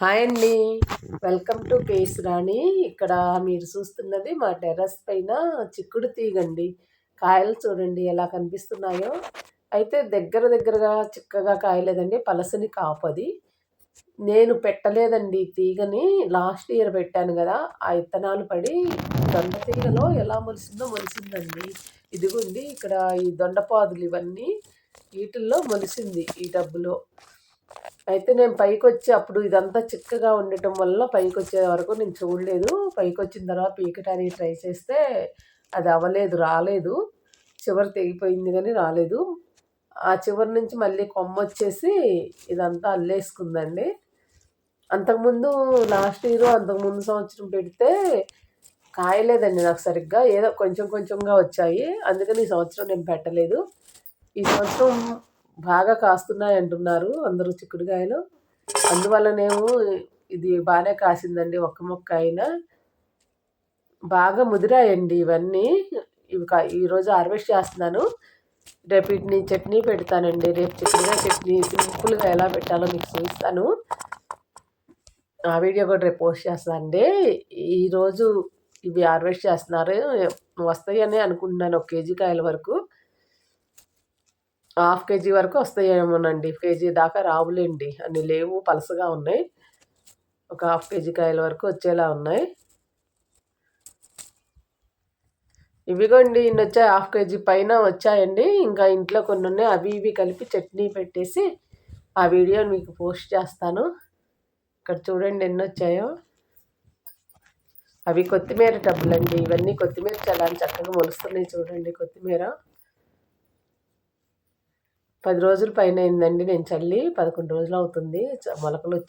Hi అండి. Welcome to case రాణి ఇక్కడ మీరు చూస్తున్నది మా టెర్రస్ పైన చిక్కుడు తీగండి. కాయలు చూడండి ఎలా కనిపిస్తున్నాయో. అయితే దగ్గర దగ్గరగా చిక్కగా కాయలేదండి. పలసని కాపది నేను పెట్టలేదండి తీగని. లాస్ట్ ఇయర్ పెట్టాను కదా. ఆ ఇత్తనాలు పడి దొండ తీగలో ఎలా మొలిసిందో మొలిసిందండి. ఇదిగోండి ఇక్కడ ఈ దొండపాదులు ఇవన్నీ వీటిల్లో మొలిసింది ఈ డబ్బులో. అయితే నేను పైకి వచ్చి అప్పుడు ఇదంతా చిక్కగా ఉండటం వల్ల పైకి వచ్చే వరకు నేను చూడలేదు. పైకి వచ్చిన తర్వాత పీకటానికి ట్రై చేస్తే అది అవ్వలేదు రాలేదు. చివరి తెగిపోయింది కానీ రాలేదు. ఆ చివరి నుంచి మళ్ళీ కొమ్మ వచ్చేసి ఇదంతా అల్లేసుకుందండి. అంతకుముందు లాస్ట్ ఇయర్ అంతకుముందు సంవత్సరం పెడితే కాయలేదండి నాకు సరిగ్గా. ఏదో కొంచెం కొంచెంగా వచ్చాయి. అందుకని ఈ సంవత్సరం నేను పెట్టలేదు. ఈ సంవత్సరం బాగా కాస్తున్నాయి అంటున్నారు అందరూ చిక్కుడుకాయలు. అందువల్లనేమో ఇది బాగానే కాసిందండి ఒక్క మొక్క అయినా. బాగా ముదిరాయండి ఇవన్నీ. ఇవి కా ఈరోజు హార్వెస్ట్ చేస్తున్నాను. రేపు వీటిని చట్నీ పెడతానండి. రేపు చిక్కుడుగా చట్నీ సింపుల్గా ఎలా పెట్టాలో మీకు చూపిస్తాను. ఆ వీడియో కూడా రేపు పోస్ట్ చేస్తానండి ఈరోజు ఇవి హార్వెస్ట్ చేస్తున్నారు. వస్తాయని అనుకుంటున్నాను ఒక కేజీ కాయల వరకు. హాఫ్ కేజీ వరకు వస్తాయేమోనండి. కేజీ దాకా రావులేండి. అన్ని లేవు పలసగా ఉన్నాయి. ఒక హాఫ్ కేజీ కాయల వరకు వచ్చేలా ఉన్నాయి. ఇవిగోండి ఇన్ని వచ్చాయి హాఫ్ కేజీ పైన వచ్చాయండి. ఇంకా ఇంట్లో కొన్ని ఉన్నాయి అవి ఇవి కలిపి చట్నీ పెట్టేసి ఆ వీడియో మీకు పోస్ట్ చేస్తాను. ఇక్కడ చూడండి ఎన్ని వచ్చాయో అవి కొత్తిమీర టబ్బులండి. ఇవన్నీ కొత్తిమీర చాలా చక్కగా మొలుస్తున్నాయి చూడండి కొత్తిమీర. పది రోజుల పైన అయిందండి నేను చల్లి పదకొండు రోజులు అవుతుంది. మొలకలు వచ్చి